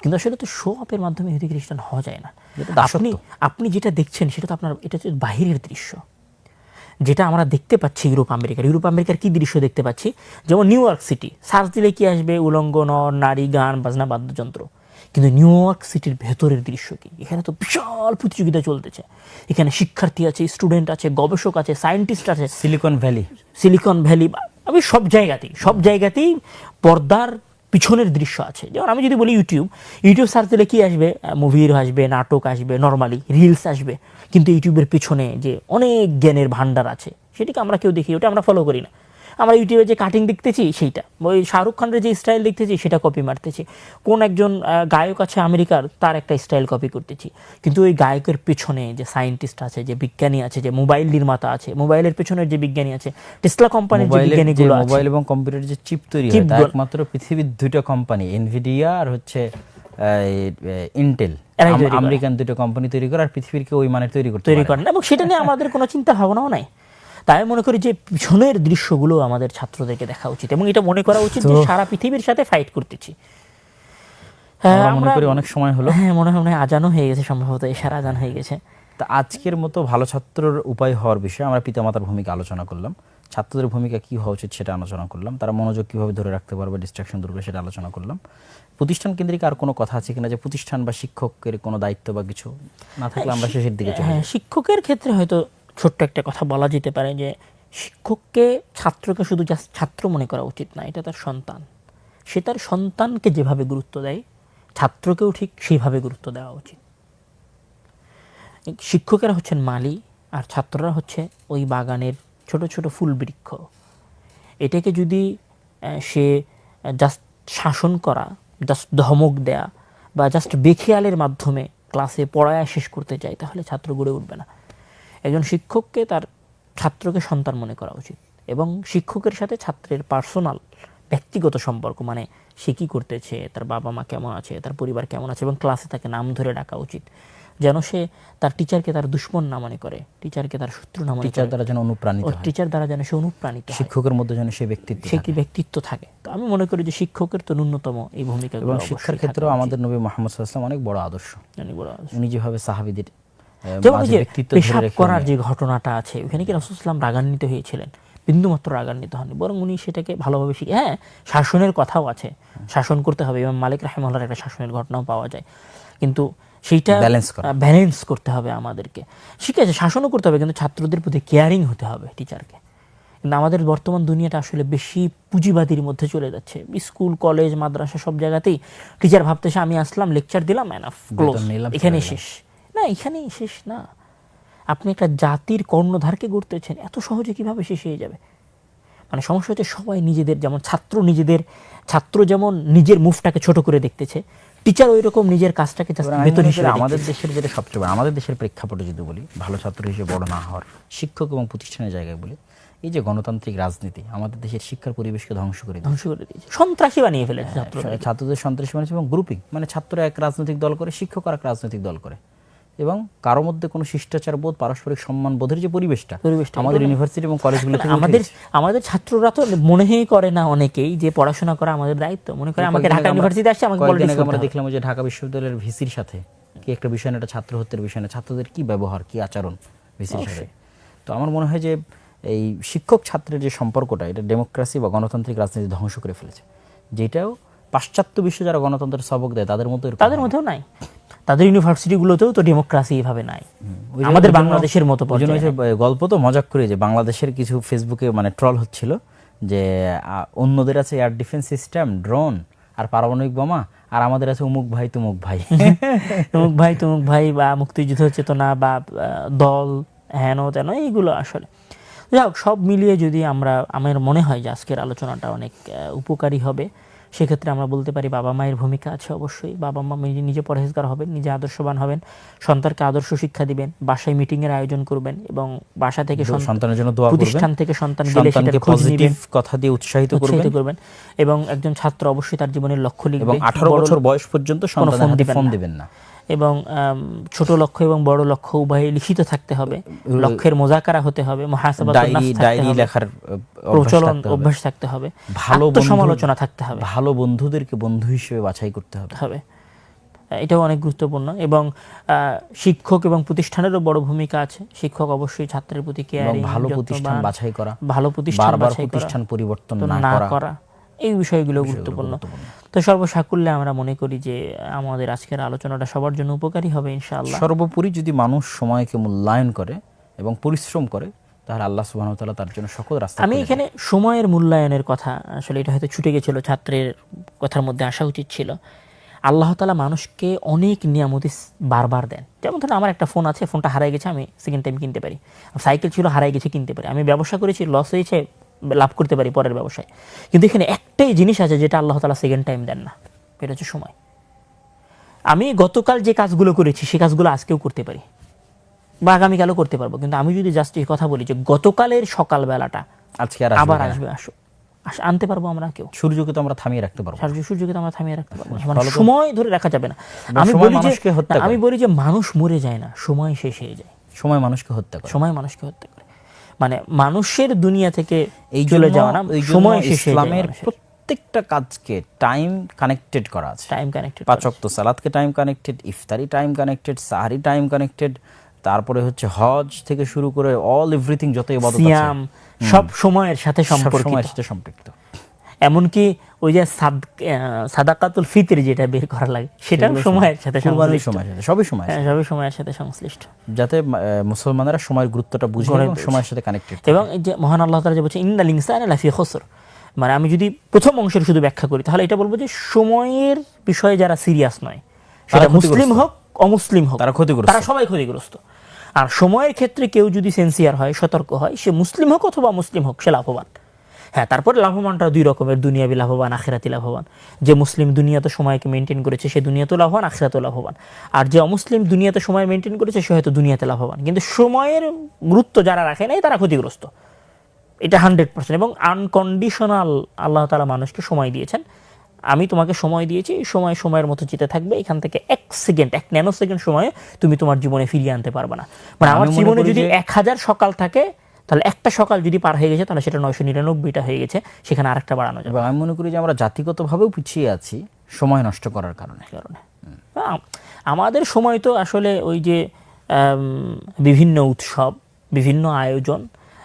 কিন্তু আসলে তো শো আপের মাধ্যমে ইহুদি খ্রিস্টান হওয়া যায় না। আপনি আপনি যেটা দেখছেন সেটা তো আপনার এটা হচ্ছে বাহিরের দৃশ্য। যেটা আমরা দেখতে পাচ্ছি ইউরোপ আমেরিকার। ইউরোপ আমেরিকার কি দৃশ্য দেখতে পাচ্ছি? যেমন নিউ ইয়র্ক সিটি। সার্চ দিলে কি আসবে? উলঙ্গ নর নারী গান বাজনা বাদ্যযন্ত্র। কিন্তু নিউ ইয়র্ক সিটির ভেতরের দৃশ্য কি? এখানে তো বিশাল প্রতিযোগিতা চলতেছে। এখানে শিক্ষার্থী আছে স্টুডেন্ট আছে গবেষক আছে সায়েন্টিস্ট আছে। সিলিকন ভ্যালি সিলিকন ভ্যালি আমি সব জায়গাতেই সব জায়গাতেই পর্দার পিছনের দৃশ্য আছে। যেমন আমি যদি বলি ইউটিউব ইউটিউব সার্চ দিলে কী আসবে? মুভির আসবে, নাটক আসবে নর্মালি রিলস আসবে। কিন্তু ইউটিউবের পিছনে যে অনেক জ্ঞানের ভাণ্ডার আছে, সেটিকে আমরা কেউ দেখি, ওটা আমরা ফলো করি না। আমরা ইউটিউবে যে কাটিং দেখতেছি সেইটা। ওই শাহরুখ খানের যে স্টাইল দেখতেছি সেটা কপি মারতেছি। কোন একজন গায়ক আছে আমেরিকার তার একটা স্টাইল কপি করতেছি। কিন্তু ওই গায়কের পেছনে যে সায়েন্টিস্ট আছে যে বিজ্ঞানী আছে যে মোবাইল নির্মাতা আছে মোবাইলের পেছনের যে বিজ্ঞানি আছে টেসলা কোম্পানির যে বিজ্ঞানীগুলো আছে। মোবাইল এবং কম্পিউটার যে চিপ তৈরি হয় তা একমাত্র পৃথিবীর দুইটা কোম্পানি এনভিডিয়া আর হচ্ছে ইন্টেল আমেরিকান দুটো কোম্পানি তৈরি করে আর পৃথিবীর কেউ ওই মানের তৈরি করতে তৈরি। করেন এবং সেটা নিয়ে আমাদের কোনো চিন্তা ভাবনাও নাই। তাই আমি মনে করি যে পিছনের দৃশ্যগুলো আমাদের ছাত্রদেরকে দেখা উচিত এবং এটা মনে করা উচিত যে সারা পৃথিবীর সাথে ফাইট করতেছি। হ্যাঁ, মনে করি অনেক সময় হলো। হ্যাঁ মনে হয় মনে হয় আজানও হয়ে গেছে সম্ভবত এশার আজান হয়ে গেছে। তা আজকের মতো ভালো ছাত্রর উপায় হওয়ার বিষয়ে আমরা পিতামাতার ভূমিকা আলোচনা করলাম। ছাত্রদের ভূমিকা কি হওয়া উচিত সেটা আলোচনা করলাম। তারা মনোযোগ কীভাবে ধরে রাখতে পারবে ডিস্ট্রাকশন দূর করে সেটা আলোচনা করলাম। প্রতিষ্ঠান কেন্দ্রিক আর কোনো কথা আছে কিনা যে প্রতিষ্ঠান বা শিক্ষকের কোনো দায়িত্ব বা কিছু না থাকলে আমরা শেষের দিকে হ্যাঁ শিক্ষকের ক্ষেত্রে হয়তো ছোট্ট একটা কথা বলা যেতে পারে যে শিক্ষককে ছাত্রকে শুধু জাস্ট ছাত্র মনে করা উচিত না, এটা তার সন্তান। সে তার সন্তানকে যেভাবে গুরুত্ব দেয়, ছাত্রকেও ঠিক সেইভাবে গুরুত্ব দেওয়া উচিত। শিক্ষকেরা হচ্ছেন মালি আর ছাত্ররা হচ্ছে ওই বাগানের ছোট ছোট ফুল বৃক্ষ। এটাকে যদি সে জাস্ট শাসন করা জাস্ট ধমক দেয়া বা জাস্ট বেখেয়ালের মাধ্যমে ক্লাসে পড়ায় শেষ করতে চায়, তাহলে ছাত্র গড়ে উঠবে না। একজন শিক্ষককে তার ছাত্রকে সন্তান মনে করা উচিত এবং শিক্ষকের সাথে ছাত্রের পার্সোনাল ব্যক্তিগত সম্পর্ক মানে সে কী করতেছে তার বাবা মা কেমন আছে তার পরিবার কেমন আছে এবং ক্লাসে তাকে নাম ধরে ডাকা উচিত। যেন সে তার টিচারকে তার দুশ্মন না মনে করে টিচারকে তার শত্রু না মনে টিচার দ্বারা যেন অনুপ্রাণিত টিচার দ্বারা যেন সে অনুপ্রাণিত শিক্ষকের মধ্যে যেন সে ব্যক্তিত্ব সে কি ব্যক্তিত্ব থাকে? তো আমি মনে করি যে শিক্ষকের তো ন্যূনতম এই ভূমিকা এবং শিক্ষার ক্ষেত্রেও আমাদের নবী মোহাম্মদ সাল্লাম অনেক বড় আদর্শ। উনি যেভাবে সাহাবিদের যেমন যে পেশাব করার যে ঘটনাটা আছে ওখানে কি রসুলাম রাগান্বিত হয়েছিলেন? বিন্দুমাত্র রাগান্বিত হননি বরং উনি সেটাকে ভালোভাবে শিখে হ্যাঁ শাসনের কথাও আছে। শাসন করতে হবে এবং মালিক রাহেমাল্লার একটা শাসনের ঘটনাও পাওয়া যায়। কিন্তু সেইটা ব্যালেন্স করতে হবে আমাদেরকে। ঠিক আছে শাসনও করতে হবে কিন্তু ছাত্রদের প্রতি কেয়ারিং হতে হবে টিচারকে কিন্তু আমাদের বর্তমান দুনিয়াটা আসলে বেশি পুঁজিবাদীর মধ্যে চলে যাচ্ছে। স্কুল কলেজ মাদ্রাসা সব জায়গাতেই টিচার ভাবতেছে আমি আসলাম লেকচার দিলাম এনাফ ক্লোজ এখানে শেষ। না এখানেই শেষ না। আপনি একটা জাতির কর্ণধারকে গড়তেছেন এত সহজে কীভাবে শেষ হয়ে যাবে? মানে সমস্যা হচ্ছে সবাই নিজেদের যেমন ছাত্র নিজেদের ছাত্র যেমন নিজের মুভটাকে ছোট করে দেখতেছে টিচার ওই রকম নিজের কাজটাকে বেতন হিসেবে আমাদের দেশের যেটা সবচেয়ে বড় আমাদের দেশের প্রেক্ষাপটে যদি বলি ভালো ছাত্র হিসেবে বড় না হওয়ার শিক্ষক এবং প্রতিষ্ঠানের জায়গায় বলি এই যে গণতান্ত্রিক রাজনীতি আমাদের দেশের শিক্ষার পরিবেশকে ধ্বংস করে ধ্বংস করে দিয়েছে। সন্ত্রাসী বানিয়ে ফেলেছে ছাত্রদের সন্ত্রাসী মানুষ এবং গ্রুপিং মানে ছাত্ররা এক রাজনৈতিক দল করে শিক্ষক আর এক রাজনৈতিক দল করে। এবং কারও মধ্যে কোনো শিষ্টাচার বোধ পারস্পরিক সম্মান বোধের যে পরিবেশটা পরিবেশটা, আমাদের ইউনিভার্সিটি এবং কলেজগুলো আমাদের আমাদের ছাত্ররা তো মনেই করে না অনেকেই যে পড়াশোনা করা আমাদের দায়িত্ব। মনে করে আমাকে ঢাকা ইউনিভার্সিটি আসছে আমাকে পলিটিক্স আগে আমরা দেখলাম যে ঢাকা বিশ্ববিদ্যালয়ের ভিসির সাথে কি একটা বিষয় একটা ছাত্র হত্যার বিষয় না ছাত্রদের কি ব্যবহার কি আচরণ ভিসির সাথে? তো আমার মনে হয় যে এই শিক্ষক ছাত্রের যে সম্পর্কটা এটা ডেমোক্রেসি বা গণতান্ত্রিক রাজনীতি ধ্বংস করে ফেলেছে। যেটাও পাশ্চাত্য বিশ্ব যারা গণতন্ত্রের সবক দেয় তাদের মধ্যে তাদের মধ্যেও নাই। তাদের ইউনিভার্সিটিগুলোতেও তো ডেমোক্রাসি এভাবে নাই। আমাদের বাংলাদেশের মতো গল্প তো মজাক করে যে বাংলাদেশের কিছু ফেসবুকে মানে ট্রল হচ্ছিল যে অন্যদের আছে এয়ার ডিফেন্স সিস্টেম ড্রোন আর পারমাণবিক বোমা আর আমাদের আছে অমুক ভাই তুমুক ভাই। তমুক ভাই তমুক ভাই বা মুক্তিযুদ্ধ চেতনা বা দল হেন তেন এইগুলো আসলে। যাই হোক সব মিলিয়ে যদি আমরা আমার মনে হয় যে আজকের আলোচনাটা অনেক উপকারী হবে। সেক্ষেত্রে আমরা বলতে পারি বাবা মায়ের ভূমিকা আছে অবশ্যই। বাবা মা নিজে নিজে পরহেজগার হবেন নিজে আদর্শবান হবেন সন্তানকে আদর্শ শিক্ষা দিবেন বাসায় মিটিং এর আয়োজন করবেন এবং বাসা থেকে সন্তানের জন্য দোয়া করবেন। প্রতিষ্ঠান থেকে সন্তান গেলে সন্তানকে সেটার খোঁজ পজিটিভ কথা দিয়ে উৎসাহিত করবেন। এবং একজন ছাত্র অবশ্যই তার জীবনের লক্ষ্য লিখবে এবং আঠারো বড় বছর বয়স পর্যন্ত সন্তানের হাতে ফোন দিবেন না। এবং ছোট লক্ষ্য এবং বড় লক্ষ্য উভয়ে লিখিত থাকতে হবে। লক্ষ্যের মোজাকারা হতে হবে ডায়েরি লেখার প্রচলন অভ্যাস থাকতে হবে ভালো সমালোচনা থাকতে হবে। ভালো বন্ধুদেরকে বন্ধু হিসেবে বাছাই করতে হবে। হবে। এটাও অনেক গুরুত্বপূর্ণ এবং আহ, শিক্ষক এবং প্রতিষ্ঠানেরও বড় ভূমিকা আছে। শিক্ষক অবশ্যই ছাত্রের প্রতি কেয়ারিং ভালো প্রতিষ্ঠান বাছাই করা ভালো প্রতিষ্ঠান বাছাই প্রতিষ্ঠান পরিবর্তন না করা। এই বিষয়গুলো গুরুত্বপূর্ণ। তো সর্বসাকুল্যে আমরা মনে করি যে আমাদের আজকের আলোচনাটা সবার জন্য উপকারী হবে ইনশাআল্লাহ। সর্বোপরি যদি মানুষ সময়কে মূল্যায়ন করে এবং পরিশ্রম করে তাহলে আল্লাহ সুবহানাহু ওয়া তাআলা তার জন্য সকল রাস্তা আমি এখানে সময়ের মূল্যায়নের কথা আসলে এটা হয়তো ছুটে গেছিল ছাত্রের কথার মধ্যে আসা উচিত ছিল। আল্লাহ তালা মানুষকে অনেক নিয়ামতি বারবার দেন। যেমন ধরুন আমার একটা ফোন আছে ফোনটা হারাই গেছে আমি সেকেন্ড টাইম কিনতে পারি। সাইকেল ছিল হারাই গেছে কিনতে পারি। আমি ব্যবসা করেছি লস হয়েছে লাভ করতে পারি পরের ব্যবসায়। কিন্তু এখানে একটাই জিনিস আছে যেটা আল্লাহ তালা সেকেন্ড টাইম দেন না। এটা হচ্ছে সময়। আমি গতকাল যে কাজগুলো করেছি সে কাজগুলো আজকেও করতে পারি। বা আগামীকালও করতে পারব। কিন্তু আমি যদি জাস্ট এই কথা বলি যে গতকালের সকালবেলাটা আজকে আবার আসবে আসো। আনতে পারব আমরা কেউ। সূর্যকে তো আমরা থামিয়ে রাখতে পারব। সূর্যকে তো আমরা থামিয়ে রাখতে পারব মানে সময় ধরে রাখা যাবে না। আমি বলি যে আমি বলি যে মানুষ মরে যায় না সময় শেষ হয়ে যায়। সময় মানুষকে হত্যা করে। সময় মানুষকে হত্যা করে। মানে মানুষের দুনিয়া থেকে এই চলে যাওয়া না সময় ইসলামের প্রত্যেকটা কাজকে টাইম কানেক্টেড করা আছে। টাইম কানেক্টেড পাঁচ ওয়াক্ত সালাদকে টাইম কানেক্টেড ইফতারি টাইম কানেক্টেড সাহারি টাইম কানেক্টেড তারপরে হচ্ছে হজ থেকে শুরু করে অল এভরিথিং যত ইবাদত আছে। সব সময়ের সাথে সম্পর্কিত। সময়ের সাথে সম্পৃক্ত। এমনকি ওই যে সাদাকাতুল ফিতর যেটা বের করা লাগে সেটাও সময়ের সাথে কুরবানির সময়ের সাথে সবই সময় হ্যাঁ, সবই সময়ের সাথে সংশ্লিষ্ট। যাতে মুসলমানেরা সময়ের গুরুত্বটা বুঝে এবং সময়ের সাথে কানেক্টেড এবং এই যে মহান আল্লাহ তালা যে বলছে ইন্দাল ইনসান লাফি খসর। মানে আমি যদি প্রথম অংশের শুধু ব্যাখ্যা করি তাহলে এটা বলব যে সময়ের বিষয়ে যারা সিরিয়াস নয় সেটা মুসলিম হোক অমুসলিম হোক তারা ক্ষতিগ্রস্ত। তারা সবাই ক্ষতিগ্রস্ত। আর সময়ের ক্ষেত্রে কেউ যদি সেন্সিয়ার হয় সতর্ক হয় সে মুসলিম হোক অথবা মুসলিম হোক সে লাভবান। হ্যাঁ তারপরে লাভবানটা দুই রকমের দুনিয়াবি লাভবান আখেরাতি লাভবান। যে মুসলিম দুনিয়াতে সময়কে মেনটেন করেছে সে দুনিয়াতেও লাভবান আখেরাতেও লাভবান। আর যে অমুসলিম দুনিয়াতে সময় মেনটেন করেছে সে হয়তো দুনিয়াতে লাভবান। কিন্তু সময়ের গুরুত্ব যারা রাখে নাই তারা ক্ষতিগ্রস্ত। এটা হান্ড্রেড পার্সেন্ট। এবং আনকন্ডিশনাল আল্লাহ তালা মানুষকে সময় দিয়েছেন। আমি তোমাকে সময় দিয়েছি সময় সময়ের মতো জিতে থাকবে এখান থেকে এক সেকেন্ড এক ন্যানো সেকেন্ড সময়ে তুমি তোমার জীবনে ফিরিয়ে আনতে পারবে না। মানে আমার জীবনে যদি এক হাজার সকাল থাকে তাহলে একটা সকাল যদি পার হয়ে গেছে তাহলে সেটা নয়শো নিরানব্বইটা হয়ে গেছে সেখানে আরেকটা বাড়ানো যাবে। এবং আমি মনে করি যে আমরা জাতিগতভাবেও পিছিয়ে আছি সময় নষ্ট করার কারণে। কারণে। আমাদের সময় তো আসলে ওই যে বিভিন্ন উৎসব বিভিন্ন আয়োজন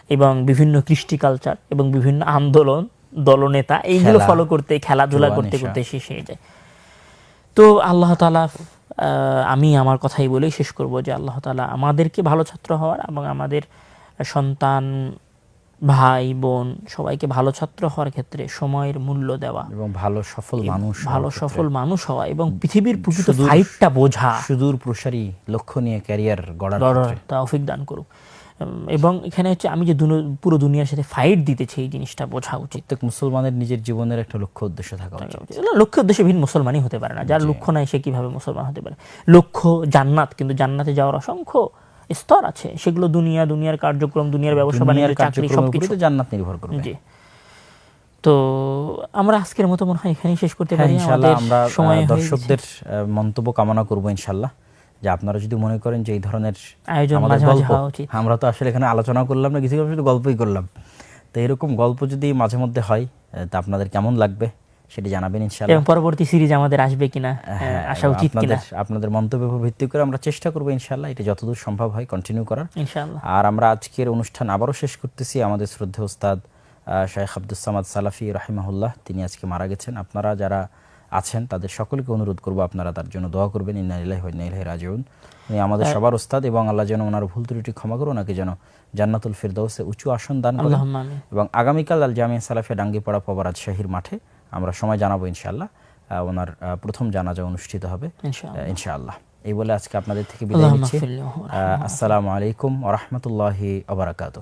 এবং বিভিন্ন কৃষ্টি কালচার এবং বিভিন্ন আন্দোলন দলনেতা এইগুলো ফলো করতে খেলাধুলা করতে করতে শেষ হয়ে যায়। তো আল্লাহ তালা আমি আমার কথাই বলেই শেষ করব যে আল্লাহ তালা আমাদেরকে ভালো ছাত্র হওয়ার এবং আমাদের সন্তান ভাই বোন সবাইকে ভালো ছাত্র হওয়ার ক্ষেত্রে সময়ের মূল্য দেওয়া এবং ভালো সফল মানুষ ভালো সফল মানুষ হওয়া এবং পৃথিবীর প্রকৃত ফাইটটা বোঝা। সুদূর প্রসারী লক্ষ্য নিয়ে ক্যারিয়ার গড়ার। তৌফিক দান করুক। এবং এখানে হচ্ছে আমি যে পুরো দুনিয়ার সাথে ফাইট দিতেছি এই জিনিসটা বোঝা উচিত। প্রত্যেক মুসলমানের নিজের জীবনের একটা লক্ষ্য উদ্দেশ্য থাকা উচিত। লক্ষ্য উদ্দেশ্যে ভিন্ন মুসলমানই হতে পারে না। যার লক্ষ্য নাই সে কীভাবে মুসলমান হতে পারে? লক্ষ্য জান্নাত কিন্তু জান্নাতে যাওয়ার অসংখ্য স্তর আছে সেগুলো দুনিয়া দুনিয়ার কার্যক্রম দুনিয়ার ব্যবসা বাণিজ্য চাকরি সবকিছু। তো জান্নাত নির্ভর করবে। জি। তো আমরা আজকের মতো মনে হয় এখানেই শেষ করতে হ্যাঁ পারি। ইনশাল্লাহ আমাদের আমরা সময় দর্শকদের মন্তব্য কামনা করব ইনশাল্লাহ যে আপনারা যদি মনে করেন যে এই ধরনের আয়োজন মাঝে মাঝে হওয়া উচিত। আমরা তো আসলে এখানে আলোচনা করলাম না কিছু শুধু গল্পই করলাম। তো এরকম গল্প যদি মাঝে মধ্যে হয় তা আপনাদের কেমন লাগবে? সেটি জানাবেন ইনশাল্লাহ এবং পরবর্তী সিরিজ আমাদের আসবে কিনা হ্যাঁ, আসা উচিত কিনা। আপনাদের মন্তব্যের উপর ভিত্তি করে আমরা চেষ্টা করব ইনশাল্লাহ এটা যতদূর সম্ভব হয় কন্টিনিউ করার। ইনশাআল্লাহ। আর আমরা আজকের অনুষ্ঠান আবারও শেষ করতেছি আমাদের শ্রদ্ধে ওস্তাদ আহ, শেখ আব্দুল সামাদ সালাফি রাহিমাহুল্লাহ তিনি আজকে মারা গেছেন। আপনারা যারা আছেন তাদের সকলকে অনুরোধ করব আপনারা তার জন্য দোয়া করবেন ইন্না ইলাইহি ওয়া ইন্না ইলাইহি রাজিউন। উনি আমাদের সবার ওস্তাদ এবং আল্লাহ যেন ওনার ভুল ত্রুটি ক্ষমা করে ওনাকে যেন জান্নাতুল ফিরদৌসে উঁচু আসন দান করেন। এবং আগামীকাল আল জামিয়া সালাফিয়া ডাঙ্গিপাড়া পবরাজ শাহির মাঠে আমরা সময় জানাব ইনশাআল্লাহ। ওনার প্রথম জানাজা অনুষ্ঠিত হবে। ইনশাআল্লাহ। এই বলে আজকে আপনাদের থেকে বিদায় নিচ্ছি। আসসালামু আলাইকুম ওরহমতুল্লাহি আবরাকাতু